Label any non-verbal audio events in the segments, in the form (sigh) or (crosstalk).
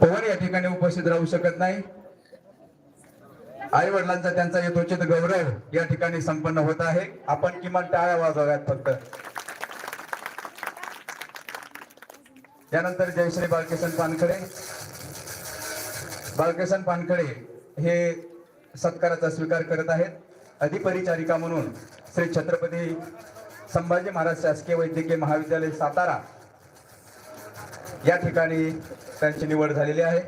पवार या ठिकाणी उपस्थित राहू शकत नाही. आई वडिलांचा त्यांचा यथोचित गौरव या ठिकाणी संपन्न होत आहे. आपण किमान टाळ्या वाजवाव्यात फक्त. त्यानंतर जयश्री बालकिशन पानखडे. बालकिशन पानखडे हे सत्काराचा स्वीकार करत आहेत. अधिपरिचारिका म्हणून श्री छत्रपती संभाजी महाराज शासकीय वैद्यकीय महाविद्यालय सातारा या ठिकाणी त्यांची निवड झालेली आहे.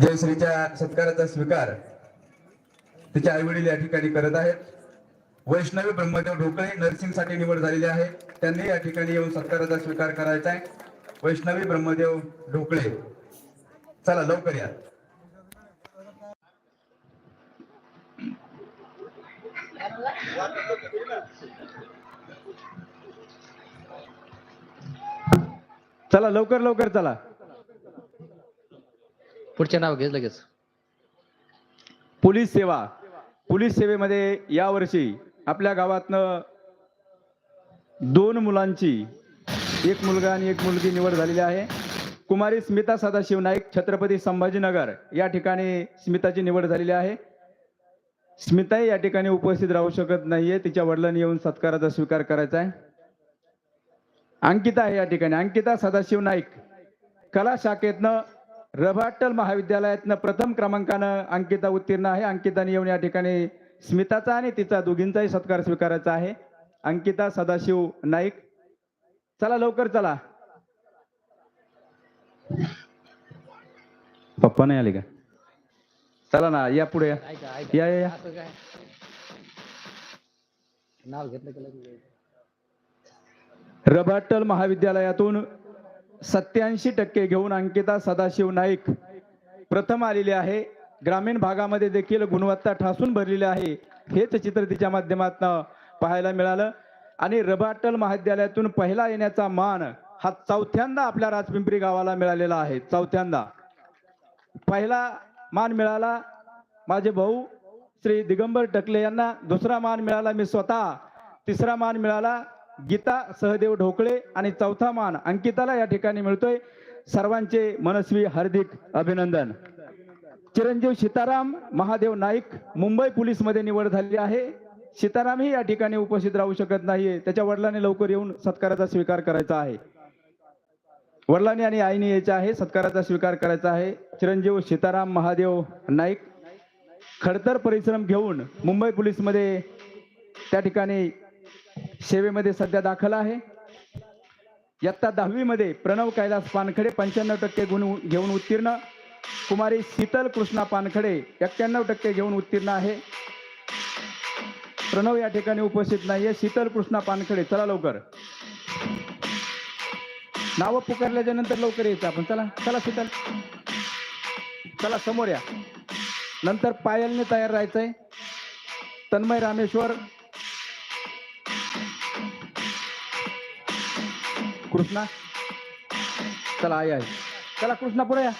जयश्रीच्या सत्काराचा स्वीकार तिचे आई वडील या ठिकाणी करत आहेत. वैष्णवी ब्रह्मदेव ढोकळे नर्सिंगसाठी निवड झालेली आहे. त्यांनी या ठिकाणी येऊन सत्काराचा स्वीकार करायचा आहे. वैष्णवी ब्रह्मदेव ढोकळे. चला लवकर या. चला लवकर लवकर चला. पुढचे नाव घे लगेच. पोलीस सेवा. पोलीस सेवेमध्ये यावर्षी आपल्या गावातनं दोन मुलांची एक मुलगा आणि एक मुलगी निवड झालेली आहे. कुमारी स्मिता सदाशिव नाईक छत्रपती संभाजीनगर या ठिकाणी स्मिताची निवड झालेली आहे. स्मिताही या ठिकाणी उपस्थित राहू शकत नाहीये. तिच्या वडिलांनी येऊन सत्काराचा स्वीकार करायचा आहे. अंकिता आहे या ठिकाणी. अंकिता सदाशिव नाईक. कला शाखेतनं रभाटल महाविद्यालयातनं प्रथम क्रमांकानं अंकिता उत्तीर्ण आहे. अंकिताने येऊन या ठिकाणी स्मिताचा आणि तिचा दोघींचाही सत्कार स्वीकारायचा आहे. अंकिता सदाशिव नाईक. चला लवकर चला. पप्पा नाही आले का? चला ना या पुढे या. या या, नाव घेतलं रबाटल महाविद्यालयातून सत्याऐंशी टक्के घेऊन अंकिता सदाशिव नाईक प्रथम आलेली आहे. ग्रामीण भागामध्ये देखील गुणवत्ता ठासून भरलेली आहे. हेच चित्र तिच्या माध्यमातून पाहायला मिळालं. आणि रबाटल महाविद्यालयातून पहिला येण्याचा मान हा चौथ्यांदा आपल्या राजपिंपरी गावाला मिळालेला आहे. चौथ्यांदा. पहिला मान मिळाला माझे भाऊ श्री दिगंबर टकले यांना. दुसरा मान मिळाला मी स्वतः. तिसरा मान मिळाला गीता सहदेव ढोकळे आणि चौथा मान अंकिताला या ठिकाणी मिळतोय. सर्वांचे मनस्वी हार्दिक अभिनंदन. चिरंजीव सीताराम महादेव नाईक मुंबई पोलीसमध्ये निवड झाली आहे. सीतारामही या ठिकाणी उपस्थित राहू शकत नाहीये. त्याच्या वडिलांनी लवकर येऊन सत्काराचा स्वीकार करायचा आहे. वडिलांनी आणि आईने यायचे आहे सत्काराचा स्वीकार करायचा आहे. चिरंजीव सीताराम महादेव नाईक खडतर परिश्रम घेऊन मुंबई पोलीसमध्ये त्या ठिकाणी सेवेमध्ये सध्या दाखल आहे. इयत्ता दहावीमध्ये प्रणव कैलास पानखडे पंच्याण्णव टक्के गुण घेऊन उत्तीर्ण. कुमारी शीतल कृष्णा पानखडे एक्क्याण्णव टक्के घेऊन उत्तीर्ण आहे. प्रणव या ठिकाणी उपस्थित नाहीये. शीतल कृष्णा पानखडे चला लवकर. नावं पुकारल्याच्या नंतर लवकर यायचं आपण. चला चला शीतल. चला समोर या. नंतर पायलने तयार राहायचंय. तन्मय रामेश्वर कृष्णा. चला आई आई. चला कृष्णा पुढे या.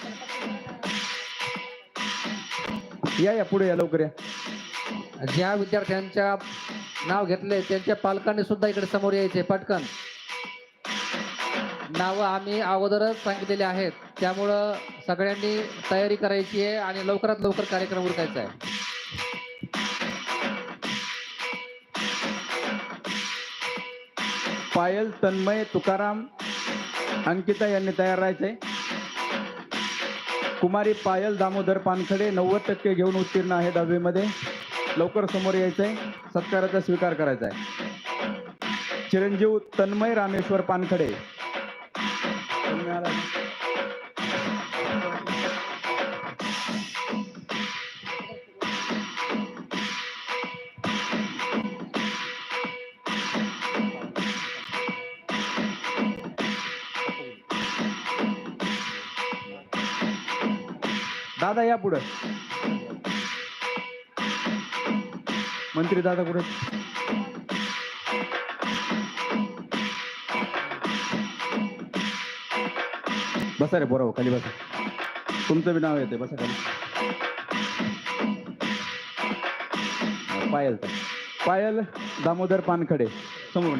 या या पुढे या लवकर या. ज्या विद्यार्थ्यांच्या नाव घेतले त्यांच्या पालकांनी सुद्धा इकडे समोर यायचे पटकन. नावं आम्ही अगोदरच सांगितलेली आहेत. त्यामुळं सगळ्यांनी तयारी करायची आहे आणि लवकरात लवकर कार्यक्रम उरकायचा आहे. पायल तन्मय तुकाराम अंकिता यांनी तयार राहायचे. कुमारी पायल दामोदर पानखडे नव्वद टक्के घेऊन उत्तीर्ण आहे दहावीमध्ये. लवकर समोर यायचे सत्काराचा स्वीकार करायचा आहे चिरंजीव तन्मय रामेश्वर पानखडे. दादा या पुढं. मंत्री दादा कुठे बसा रे बोराव हो, खाली बसा. तुमचं बी नाव येते बसा खाली. पायल पायल दामोदर पानखडे. समोर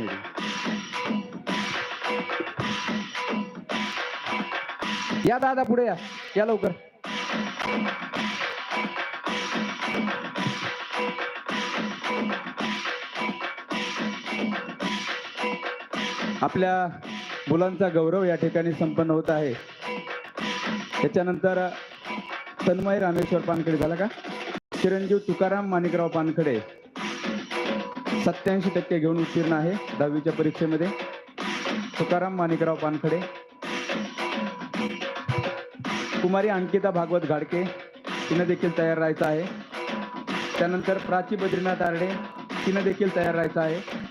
या दादा पुढे या. या लवकर. आपल्या मुलांचा गौरव या ठिकाणी संपन्न होत आहे. त्याच्यानंतर तन्मय रामेश्वर पानखडे झाला का? चिरंजीव तुकाराम माणिकराव पानखडे. सत्याऐंशी टक्के घेऊन उत्तीर्ण आहे दहावीच्या परीक्षेमध्ये. तुकाराम माणिकराव पानखडे. कुमारी अंकिता भागवत घाडके तिनं देखील तयार राहायचं आहे. त्यानंतर प्राची बद्रीनाथ आरडे तिनं देखील तयार राहायचं आहे.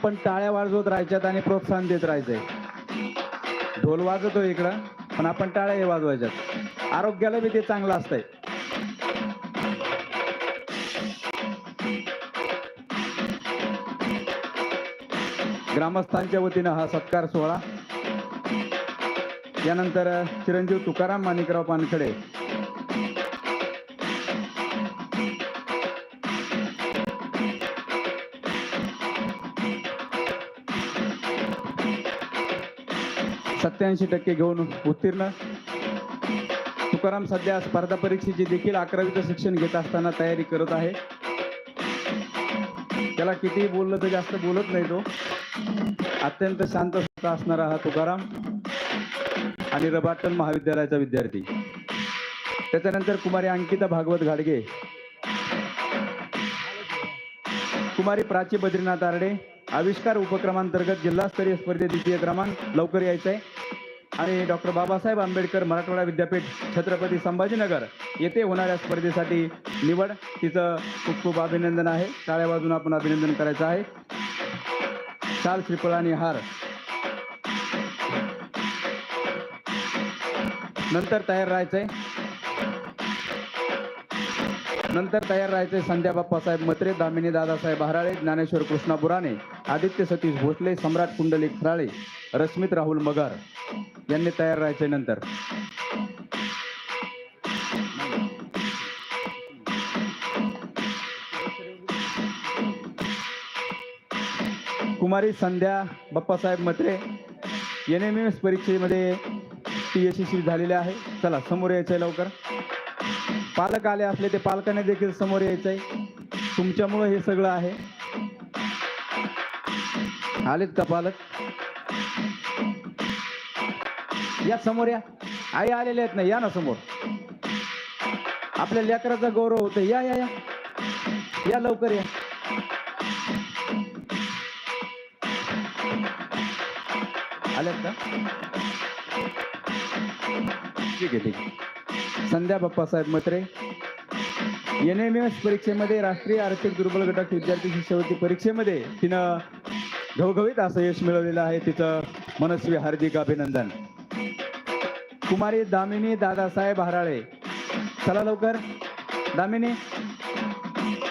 आपण टाळ्या वाजवत राहायच्यात आणि प्रोत्साहन देत राहायचंय. ढोल वाजवतो इकडं पण आपण टाळ्या वाजवायच्यात. आरोग्याला बी ते चांगलं असतंय. ग्रामस्थांच्या वतीनं हा सत्कार सोहळा. यानंतर चिरंजीव तुकाराम माणिकराव पानखडे सत्याऐंशी टक्के घेऊन उत्तीर्ण. तुकाराम सध्या स्पर्धा परीक्षेची देखील अकरावीचं शिक्षण घेत असताना तयारी करत आहे. त्याला कितीही बोललं तर जास्त बोलत नाही तो. अत्यंत शांत असणारा हा तुकाराम आणि रबाटन महाविद्यालयाचा विद्यार्थी. त्याच्यानंतर कुमारी अंकिता भागवत घाडगे. कुमारी प्राची बद्रीनाथ आरडे. आविष्कार उपक्रमांतर्गत जिल्हास्तरीय स्पर्धेत द्वितीय क्रमांक लवकर यायचा आहे आणि डॉक्टर बाबासाहेब आंबेडकर मराठवाडा विद्यापीठ छत्रपती संभाजीनगर येथे होणाऱ्या स्पर्धेसाठी निवड. तिचं खूप खूप अभिनंदन आहे. टाळ्या बाजून आपण अभिनंदन करायचं आहे. शाल श्रीफळ आणि हार. नंतर तयार राहायचंय. नंतर तयार राहायचे संध्या बाप्पासाहेब मत्रे दामिनी दादासाहेब हराळे ज्ञानेश्वर कृष्णा बुराणे आदित्य सतीश भोसले सम्राट कुंडलिक खराळे रश्मित राहुल मगर यांनी तयार राहायचे नंतर. कुमारी Sandhya Bappasaheb Matre N M S परीक्षेमध्ये ती यशस्वी झालेली आहे. चला समोर यायचं आहे लवकर. पालक आले असले ते पालकाने देखील समोर यायचं आहे तुमच्यामुळं हे सगळं आहे. आलेत का पालक? या समोर या. आई आलेले आहेत ना या ना समोर. आपल्या लेकराचा गौरव होतो या या या. या लवकर या. आलेत का? ठीक आहे ठीक आहे. Sandhya Bappasaheb Matre N M S परीक्षेमध्ये राष्ट्रीय आर्थिक दुर्बल गटात विद्यार्थी शिष्यवृत्ती परीक्षेमध्ये तिनं घवघवीत असं यश मिळवलेलं आहे. तिचं मनस्वी हार्दिक अभिनंदन. कुमारी दामिनी दादासाहेब हराळे. चला लवकर. दामिनी.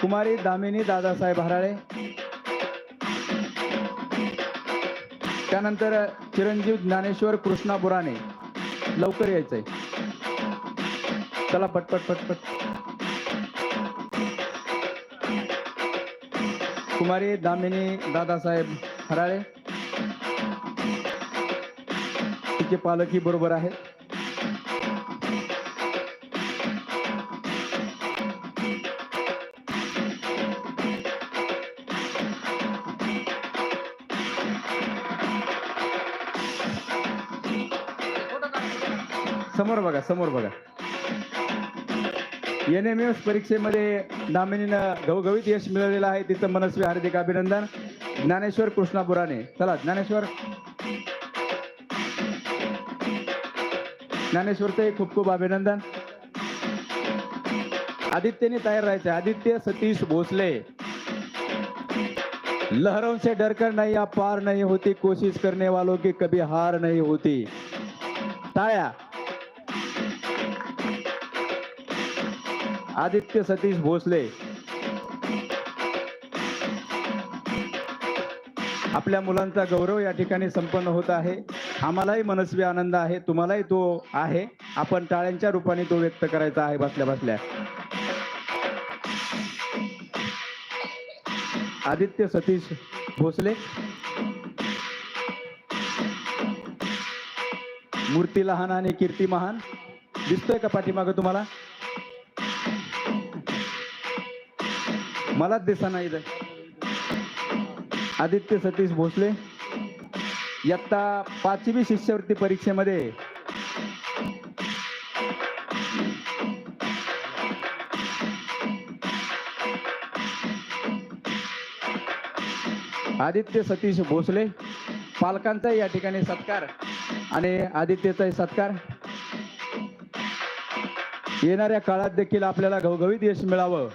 कुमारी दामिनी दादासाहेब हराळे. त्यानंतर चिरंजीव ज्ञानेश्वर कृष्णा बुराणे. लवकर यायचंय. चला पटपट पटपट कुमारी दामिनी दादासाहेब हराळे तिचे पालकही बरोबर आहेत समोर बघा समोर बघा. एन एम एस परीक्षेमध्ये दामिनीनं घवघवीत यश मिळवलेलं आहे. तिचं मनस्वी हार्दिक अभिनंदन. ज्ञानेश्वर कृष्णापुराने चला ज्ञानेश्वर. ज्ञानेश्वरचं खूप खूप अभिनंदन. आदित्यने तयार राहायचे. आदित्य सतीश भोसले. लहरों से डरकर नहीं आप पार नहीं होती. कोशिश करने वालों की कभी हार नहीं होती. टाळ्या. आदित्य सतीश भोसले. आपल्या मुलांचा गौरव या ठिकाणी संपन्न होत आहे. आम्हालाही मनस्वी आनंद आहे. तुम्हालाही तो आहे. आपण टाळ्यांच्या रूपाने तो व्यक्त करायचा आहे बसल्या बसल्या. आदित्य सतीश भोसले. मूर्ती लहान आणि कीर्ती महान. दिसतोय का पाठीमागं तुम्हाला? मलाच दिसा नाही इथं. आदित्य सतीश भोसले इयत्ता पाचवी शिष्यवृत्ती परीक्षेमध्ये. आदित्य सतीश भोसले पालकांचा या ठिकाणी सत्कार आणि आदित्यचाही सत्कार. येणाऱ्या काळात देखील आपल्याला घवघवीत यश मिळावं.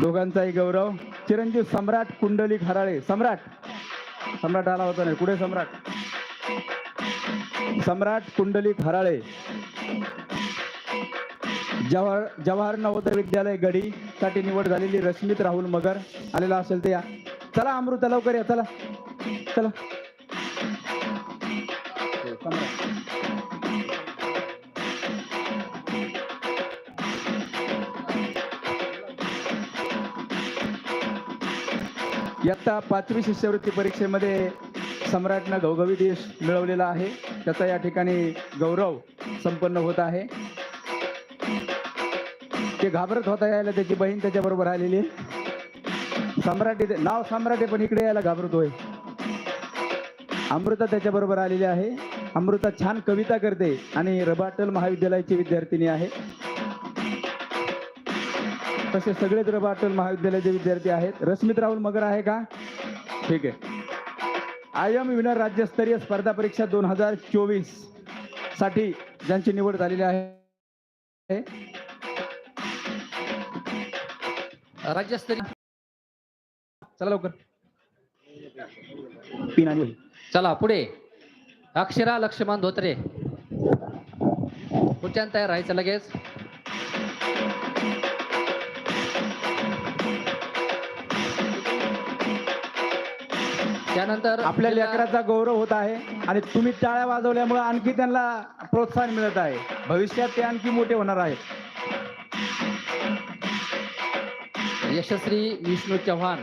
दोघांचाही गौरव. चिरंजीव सम्राट कुंडलिक हराळे सम्राट. सम्राट आला होता नाही. कुठे सम्राट? सम्राट कुंडलिक हराळे जवाहर जवाहर नवोदय विद्यालय गडी साठी निवड झालेली रश्मित राहुल मगर. आलेला असेल ते या. चला अमृता लवकर या. चला. चला. सम्राट. इयत्ता पाचवी शिष्यवृत्ती परीक्षेमध्ये सम्राटनं घवघवीत यश मिळवलेला आहे. त्याचा या ठिकाणी गौरव संपन्न होत आहे. ते घाबरत होता यायला त्याची बहीण त्याच्याबरोबर आलेली. आहे सम्राट नाव सम्राट पण इकडे यायला घाबरतोय. अमृता त्याच्याबरोबर आलेली आहे. अमृता छान कविता करते आणि रबाटल महाविद्यालयाची विद्यार्थिनी आहे. तसे सगळेच रबाटल महाविद्यालयाचे विद्यार्थी आहेत. रश्मित राहुल मगर आहे का? ठीक आहे. आय एम विनर राज्यस्तरीय स्पर्धा परीक्षा दोन हजार चोवीससाठी ज्यांची निवड झालेली आहे. राज्यस्तरीय. चला लवकर. आणि. चला पुढे. अक्षरा लक्ष्मण धोत्रे. पुढच्या तयार राहायचं लगेच. त्यानंतर आपल्या लेकराचा गौरव होत आहे आणि तुम्ही टाळ्या वाजवल्यामुळे आणखी त्यांना प्रोत्साहन मिळत आहे. भविष्यात ते आणखी मोठे होणार आहेत. यशस्वी विष्णू चव्हाण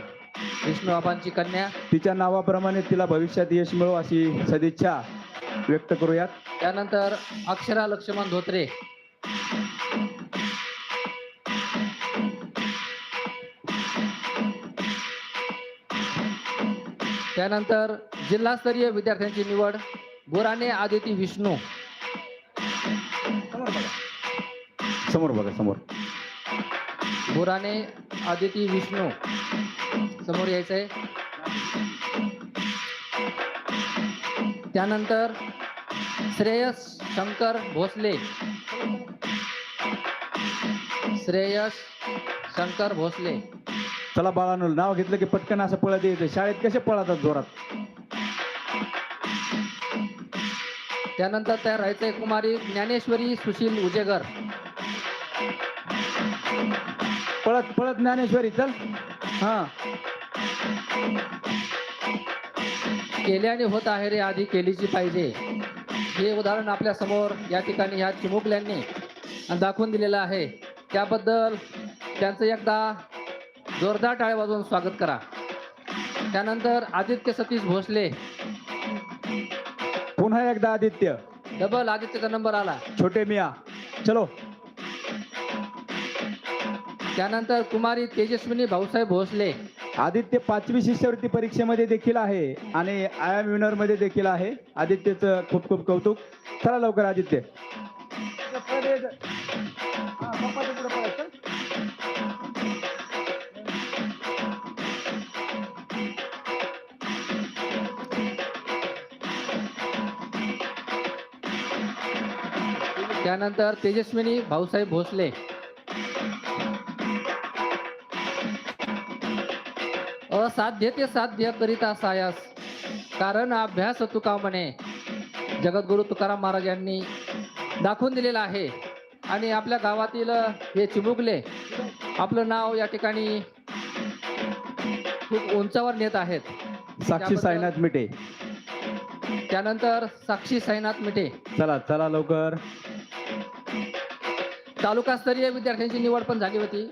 विष्णू आबांची कन्या. तिच्या नावाप्रमाणे तिला भविष्यात यश मिळो अशी सदिच्छा व्यक्त करूयात. त्यानंतर अक्षरा लक्ष्मण धोत्रे. त्यानंतर जिल्हास्तरीय विद्यार्थ्यांची निवड बोराने आदिती विष्णू. समोर बघा समोर. बोराने आदिती विष्णू. समोर यायचंय. त्यानंतर श्रेयस शंकर भोसले. श्रेयस शंकर भोसले. चला बाळांनो नाव घेतलं की पटकन असं पळत यायचं. शाळेत कसे पळतात जोरात? त्यानंतर तयार राहायचंय कुमारी ज्ञानेश्वरी सुशील उजेगर. पळत पळत ज्ञानेश्वरी चल. हा. केल्याने होत आहे रे आधी केलीची पाहिजे. हे उदाहरण आपल्यासमोर या ठिकाणी ह्या चिमुकल्यांनी दाखवून दिलेलं आहे. त्याबद्दल त्यांचं एकदा जोरदार टाळे वाजवून स्वागत करा. त्यानंतर आदित्य सतीश भोसले. पुन्हा एकदा आदित्य. डबल आदित्यचा नंबर आला. छोटे मिया. चलो. त्यानंतर कुमारी तेजस्विनी भाऊसाहेब भोसले. आदित्य पाचवी शिष्यवृत्ती परीक्षेमध्ये देखील आहे आणि आय एम विनरमध्ये देखील आहे. आदित्यचं खूप खूप कौतुक. चला लवकर आदित्य. त्यानंतर तेजस्विनी भाऊसाहेब भोसले. असाध्य ते साध्य करिता सायास कारण अभ्यास तुका म्हणे? जगद्गुरु तुकाराम महाराज यांनी दाखवून दिलेला आहे. आणि आपल्या गावातील हे चिमुकले आपलं नाव या ठिकाणी खूप उंचावर नेत आहेत. साक्षी साईनाथ मिटे त्यानंतर साक्षी साईनाथ मिठे. चला चला लवकर. तालुकास्तरीय विद्यार्थ्यांची निवड पण झाली होती.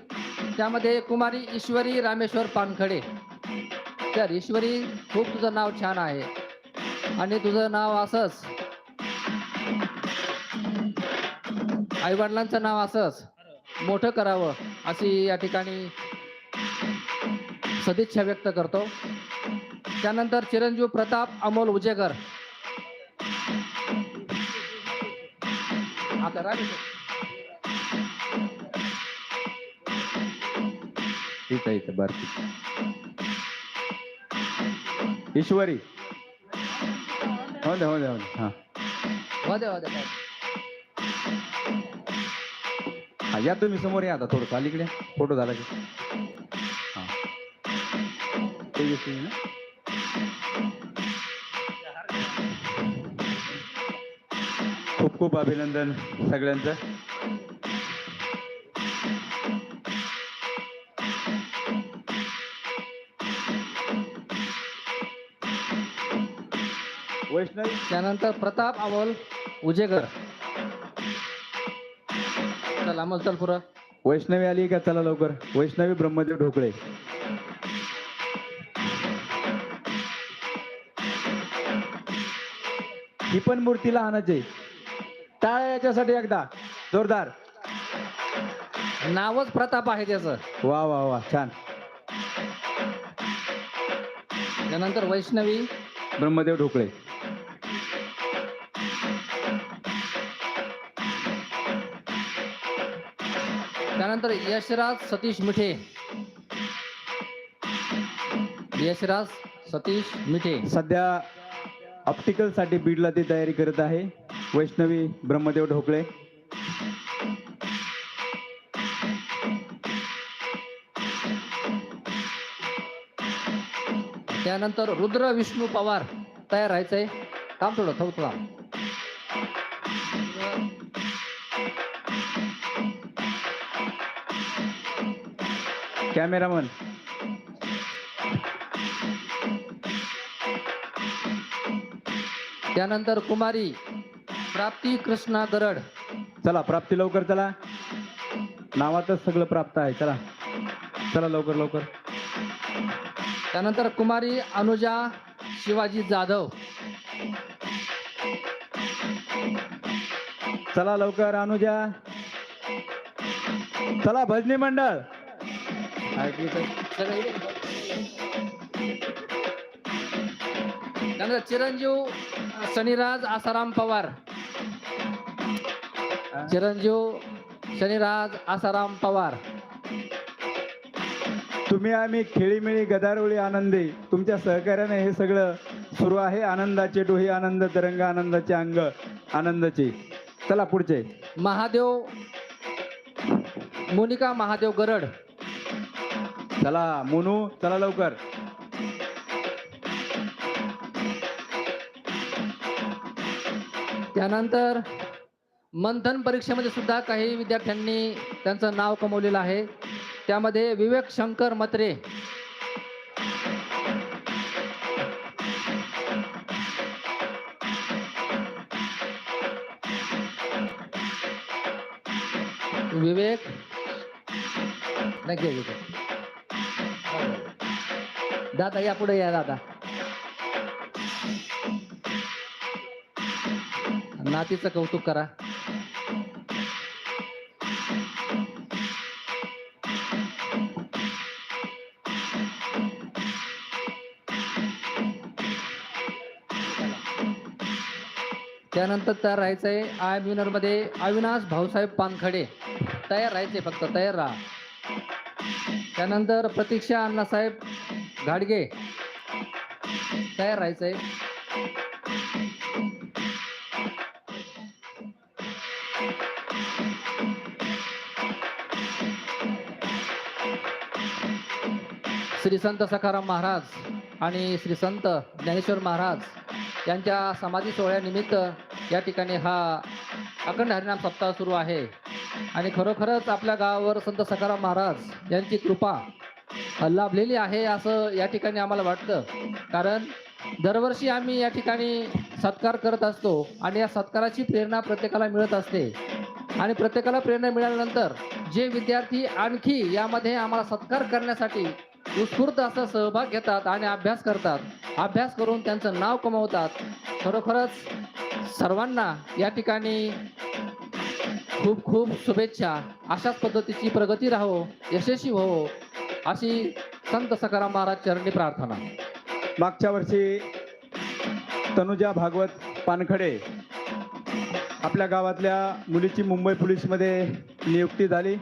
त्यामध्ये कुमारी ईश्वरी रामेश्वर पानखडे. तर ईश्वरी खूप तुझं नाव छान आहे. आणि तुझं नाव असंच. आईवडिलांचं नाव असंच. मोठं करावं अशी या ठिकाणी सदिच्छा व्यक्त करतो. त्यानंतर चिरंजीव प्रताप अमोल उजेकर आता रामेश्वर इथं इथं बर ईश्वरी. हो दे हो दे हो. दे हा हा या तुम्ही समोर या आता थोडं अलीकडे फोटो झाला की. हा. तेजस्वी ना? खूप खूप अभिनंदन सगळ्यांचं. वैष्णवी. त्यानंतर प्रताप अमोल उजेकर चल अमोल चल पुरं वैष्णवी आली का? चला लवकर. वैष्णवी ब्रह्मदेव ढोकळे. ही पण मूर्ती लहानच आहे. टाळ्या याच्यासाठी एकदा. जोरदार. नावच प्रताप आहे त्याचं. वा वा वा. छान. त्यानंतर वैष्णवी. ब्रह्मदेव ढोकळे. त्यानंतर यशराज सतीश मिठे. यशराज सतीश मिठे. सध्या ऑप्टिकलसाठी बीडला ती तयारी करत आहे. वैष्णवी ब्रह्मदेव ढोकळे त्यानंतर रुद्र विष्णू पवार तयार राहायचंय. थांब थोडं थोडं. कॅमेरामन. त्यानंतर कुमारी प्राप्ती कृष्णा गरड. चला प्राप्ती लवकर चला. नावातच सगळं प्राप्त आहे चला. चला लवकर लवकर. त्यानंतर कुमारी अनुजा शिवाजी जाधव. चला लवकर अनुजा. चला भजनी मंडळ. त्यानंतर चिरंजीव शनिराज आसाराम पवार. चिरंजीव शनिराज आसाराम पवार. तुम्ही आम्ही खेळीमेळी गदारोळी आनंदी. तुमच्या सहकार्याने हे सगळं सुरू आहे. आनंदाचे डोही आनंद तरंग आनंदाचे अंग आनंदाचे. चला पुढचे. महादेव मोनिका महादेव गरड. चला मोनू चला लवकर. त्यानंतर मंथन परीक्षेमध्ये सुद्धा काही विद्यार्थ्यांनी त्यांचं नाव कमवलेलं आहे. त्यामध्ये विवेक शंकर मत्रे. विवेक. नक्की दादा या पुढे या दादा. नातीचं कौतुक करा. त्यानंतर तयार राहायचंय आय विनरमध्ये अविनाश भाऊसाहेब पानखडे. तयार राहायचे फक्त तयार राहा. त्यानंतर प्रतीक्षा अण्णासाहेब घाडगे. तयार राहायचंय. श्री संत सखाराम महाराज आणि श्री संत ज्ञानेश्वर महाराज यांच्या समाधी सोहळ्यानिमित्त या ठिकाणी हा अखंड हरिनाम सप्ताह सुरू आहे. आणि खरोखरच आपल्या गावावर संत सखाराम महाराज यांची कृपा लाभलेली आहे असं या ठिकाणी आम्हाला वाटतं. कारण दरवर्षी आम्ही या ठिकाणी सत्कार करत असतो आणि या सत्काराची प्रेरणा प्रत्येकाला मिळत असते. आणि प्रत्येकाला प्रेरणा मिळाल्यानंतर जे विद्यार्थी आणखी यामध्ये आम्हाला सत्कार करण्यासाठी उत्स्फूर्त असा सहभाग घेतात आणि अभ्यास करतात अभ्यास करून त्यांचं नाव कमवतात खरोखरच सर्वांना या ठिकाणी खूप खूप शुभेच्छा. अशाच पद्धतीची प्रगती राहो यशस्वी हो अशी संत सकाराम महाराज चरणी प्रार्थना. मागच्या वर्षी तनुजा भागवत पानखडे आपल्या गावातल्या मुलीची मुंबई पोलीसमध्ये नियुक्ती झाली.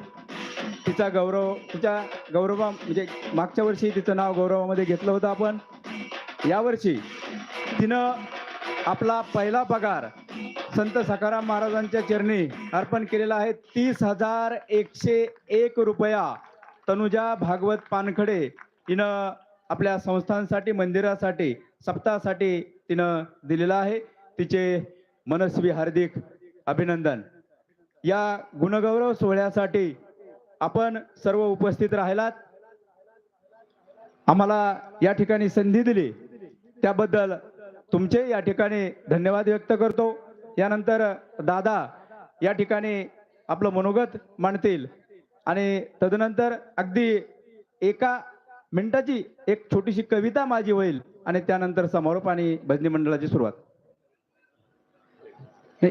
तिचा गौरव तिच्या गौरवा म्हणजे मागच्या वर्षी तिचं नाव गौरवामध्ये घेतलं होतं आपण. यावर्षी तिनं आपला पहिला पगार संत सकाराम महाराजांच्या चरणी अर्पण केलेला आहे. तीस हजार एकशे एक रुपया. तनुजा भागवत पानखडे हिनं आपल्या संस्थांसाठी मंदिरासाठी सप्ताहासाठी तिनं दिलेला आहे. तिचे मनस्वी हार्दिक अभिनंदन. या गुणगौरव सोहळ्यासाठी आपण सर्व उपस्थित राहिलात. आम्हाला या ठिकाणी संधी दिली. त्याबद्दल तुमचे या ठिकाणी धन्यवाद व्यक्त करतो. यानंतर दादा या ठिकाणी आपलं मनोगत मांडतील. आणि तदनंतर अगदी एका मिनिटाची एक छोटीशी कविता माझी होईल आणि त्यानंतर समारोप आणि भजनी मंडळाची सुरुवात.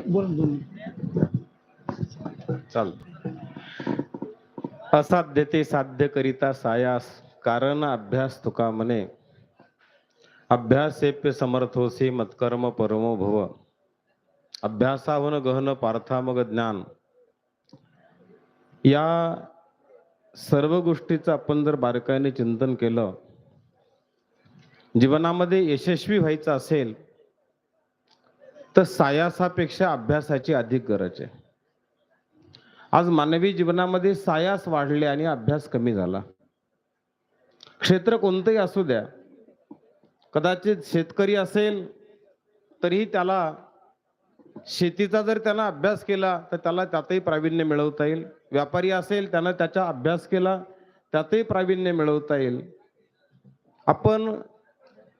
बोल बोल. चाल. असाध्य ते साध्य करिता सायास कारण अभ्यास तुका म्हणे. अभ्यासेप्य समर्थोसी मत्कर्म परमो भव. अभ्यासाहून गहन पार्था मग ज्ञान. या सर्व गोष्टीचं आपण जर बारकाईने चिंतन केलं जीवनामध्ये यशस्वी व्हायचं असेल तर सायासापेक्षा अभ्यासाची अधिक गरज आहे. आज मानवी जीवनामध्ये सायास वाढले आणि अभ्यास कमी झाला. क्षेत्र कोणतंही असू द्या कदाचित शेतकरी असेल तरीही त्याला शेतीचा जर त्याला अभ्यास केला तर त्याला त्यातही प्रावीण्य मिळवता येईल. व्यापारी असेल त्यानं त्याचा अभ्यास केला त्यातही प्रावीण्य मिळवता येईल. आपण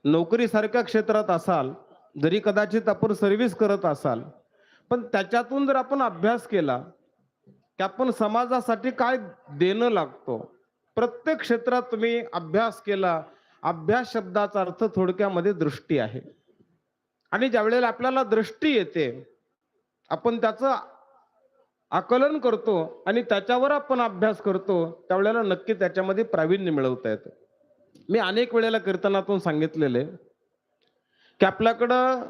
नोकरीसारख्या क्षेत्रात असाल जरी कदाचित आपण सर्व्हिस करत असाल पण त्याच्यातून जर आपण अभ्यास केला की आपण समाजासाठी काय देणं लागतो? प्रत्येक क्षेत्रात तुम्ही अभ्यास केला अभ्यास शब्दाचा अर्थ थोडक्यामध्ये दृष्टी आहे. आणि ज्या वेळेला आपल्याला दृष्टी येते आपण त्याचं आकलन करतो आणि त्याच्यावर आपण अभ्यास करतो त्यावेळेला नक्की त्याच्यामध्ये प्रावीण्य मिळवता येतं. मी अनेक वेळेला कीर्तनातून सांगितलेले की आपल्याकडं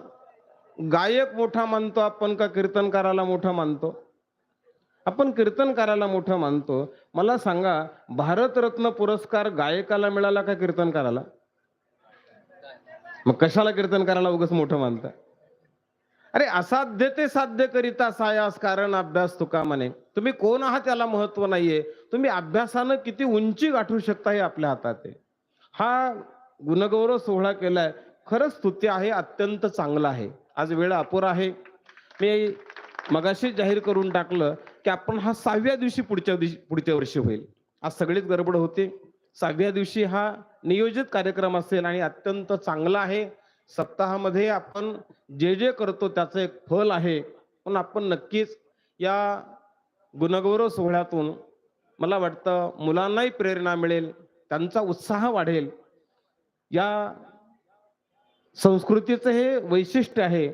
गायक मोठा मानतो आपण का कीर्तनकाराला मोठा मानतो? आपण कीर्तनकाराला मोठं मानतो. मला सांगा भारतरत्न पुरस्कार गायकाला मिळाला का कीर्तनकाराला? मग कशाला कीर्तनकाराला उगाच मोठं मानता? अरे असाध्य ते साध्य करिता सायास कारण अभ्यास तुका म्हणे. तुम्ही कोण आहात त्याला महत्त्व नाहीये. तुम्ही अभ्यासानं किती उंची गाठू शकता हे आपल्या हातात. आहे हा गुणगौरव सोहळा केलाय. खरंच स्तुती आहे अत्यंत चांगला आहे. आज वेळ अपुर आहे. मी मगाशी जाहीर करून टाकलं की आपण हा सहाव्या दिवशी पुढच्या दिवशी पुढच्या वर्षी होईल. आज सगळीच गडबड होते. सहाव्या दिवशी हा नियोजित कार्यक्रम असेल आणि अत्यंत चांगला आहे. सप्ताहामध्ये आपण जे जे करतो त्याचं एक फल आहे पण आपण नक्कीच या गुणगौरव सोहळ्यातून मला वाटतं मुलांनाही प्रेरणा मिळेल त्यांचा उत्साह वाढेल. या संस्कृतीचं हे वैशिष्ट्य आहे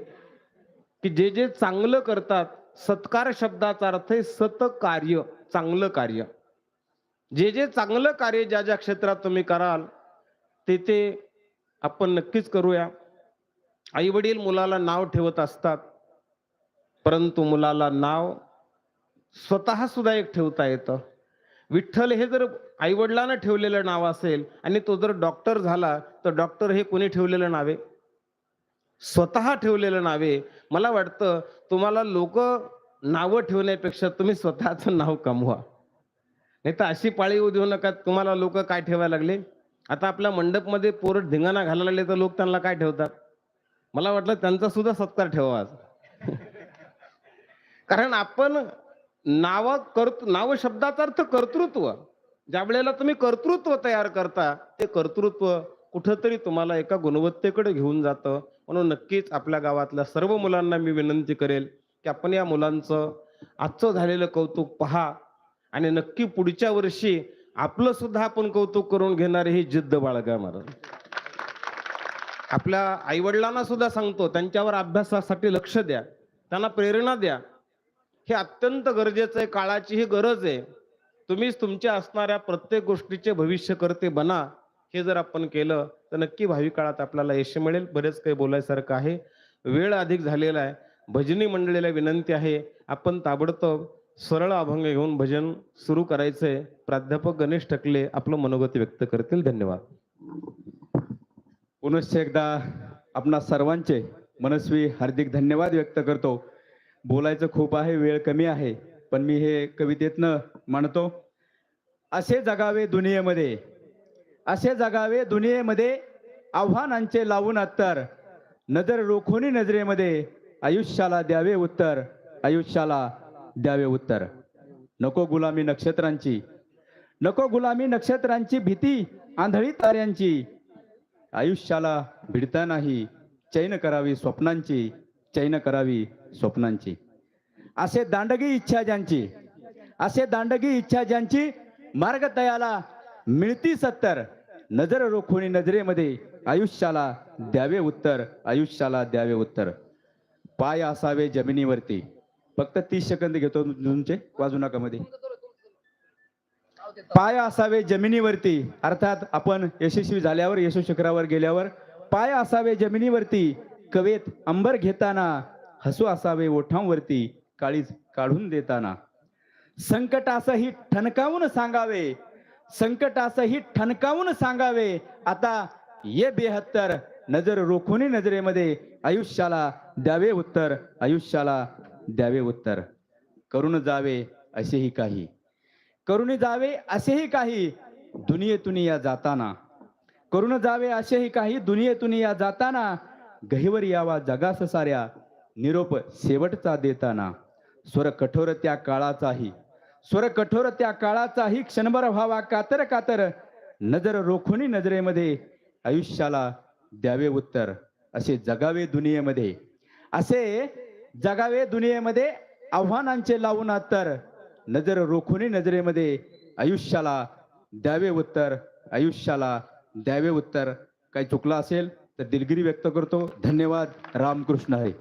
की जे जे चांगलं करतात सत्कार शब्दाचा अर्थ आहे सतकार्य चांगलं कार्य. जे जे चांगलं कार्य ज्या ज्या क्षेत्रात तुम्ही कराल ते ते आपण नक्कीच करूया. आई वडील मुलाला नाव ठेवत असतात परंतु मुलाला नाव स्वतः सुद्धा एक ठेवता येतं. विठ्ठल हे जर आई वडिलांना ठेवलेलं नाव असेल आणि तो जर डॉक्टर झाला तर डॉक्टर हे कोणी ठेवलेलं नावे? स्वतः ठेवलेलं नावे. मला वाटतं तुम्हाला लोक नावं ठेवण्यापेक्षा तुम्ही स्वतःचं नाव कमवा. नाही तर अशी पाळी येऊ देऊ नका. तुम्हाला लोक काय ठेवायला लागले? आता आपल्या मंडपमध्ये पोरं धिंगाणा घालायला लागले तर लोक त्यांना काय ठेवतात? मला वाटलं त्यांचा सुद्धा सत्कार ठेवा आज. (laughs) कारण आपण नाव कर्त नाव शब्दाचा अर्थ कर्तृत्व. ज्या वेळेला तुम्ही कर्तृत्व तयार करता ते कर्तृत्व कुठंतरी तुम्हाला एका गुणवत्तेकडे घेऊन जातं. म्हणून नक्कीच आपल्या गावातल्या सर्व मुलांना मी विनंती करेल की आपण या मुलांचं आजचं झालेलं कौतुक पहा. आणि नक्की पुढच्या वर्षी आपलं सुद्धा आपण कौतुक करून घेणारी ही जिद्द बाळगा महाराज. आपल्या आईवडिलांना सुद्धा सांगतो त्यांच्यावर अभ्यासासाठी लक्ष द्या त्यांना प्रेरणा द्या. हे अत्यंत गरजेचं आहे काळाची ही गरज आहे. तुम्हीच तुमच्या असणाऱ्या प्रत्येक गोष्टीचे भविष्यकर्ते बना. हे जर आपण केलं तर नक्की भावी काळात आपल्याला यश मिळेल. बरेच काही बोलायसारखं आहे. वेळ अधिक झालेला आहे. भजनी मंडळीला विनंती आहे आपण ताबडतोब सरळ अभंग घेऊन भजन सुरू करायचंय. प्राध्यापक गणेश टकले आपलं मनोगत व्यक्त करतील. धन्यवाद. पुनश्च एकदा आपणा सर्वांचे मनस्वी हार्दिक धन्यवाद व्यक्त करतो. बोलायचं खूप आहे वेळ कमी आहे पण मी हे कवितेतनं मांडतो असे जगावे दुनियेमध्ये असे जगावे दुनियेमध्ये आव्हानांचे लावून अत्तर. नजर रोखोनी नजरेमध्ये आयुष्याला द्यावे उत्तर आयुष्याला द्यावे उत्तर. नको गुलामी नक्षत्रांची नको गुलामी नक्षत्रांची भीती आंधळी ताऱ्यांची. आयुष्याला भिडतानाही चैन करावी स्वप्नांची चैन करावी स्वप्नांची. असे दांडगी इच्छा ज्यांची असे दांडगी इच्छा ज्यांची मार्ग तयाला मिळती सत्तर. नजर रोखुणी नजरेमध्ये आयुष्याला द्यावे उत्तर आयुष्याला द्यावे उत्तर. पाय असावे जमिनीवरती. फक्त तीस सेकंद घेतो तुमचे वाजू नका मध्ये. पाय असावे जमिनीवरती अर्थात आपण यशस्वी झाल्यावर यशू शिखरावर गेल्यावर पाय असावे जमिनीवरती कवेत अंबर घेताना हसू असावे ओठांवरती काळीज काढून देताना. संकटासही ठणकावून सांगावे संकटासही ठणकावून सांगावे. आता ये बेहत्तर नजर रोखोनी नजरेमध्ये आयुष्याला द्यावे उत्तर आयुष्याला द्यावे उत्तर. करून जावे असेही काही. करून जावे असेही काही दुनियेतून या जाताना. करून जावे असेही काही दुनियेतून या जाताना. गहिवर यावा जगास साऱ्या निरोप शेवटचा देताना. स्वर कठोर त्या काळाचाही स्वर कठोर त्या काळाचाही क्षणभर व्हावा कातर कातर. नजर रोखोनी नजरेमध्ये आयुष्याला द्यावे उत्तर. असे जगावे दुनियेमध्ये असे जगावे दुनियेमध्ये आव्हानांचे लावून तर नजर रोखोनी नजरेमध्ये आयुष्याला द्यावे उत्तर आयुष्याला द्यावे उत्तर. काही चुकलं असेल तर दिलगिरी व्यक्त करतो. धन्यवाद. रामकृष्ण हरी.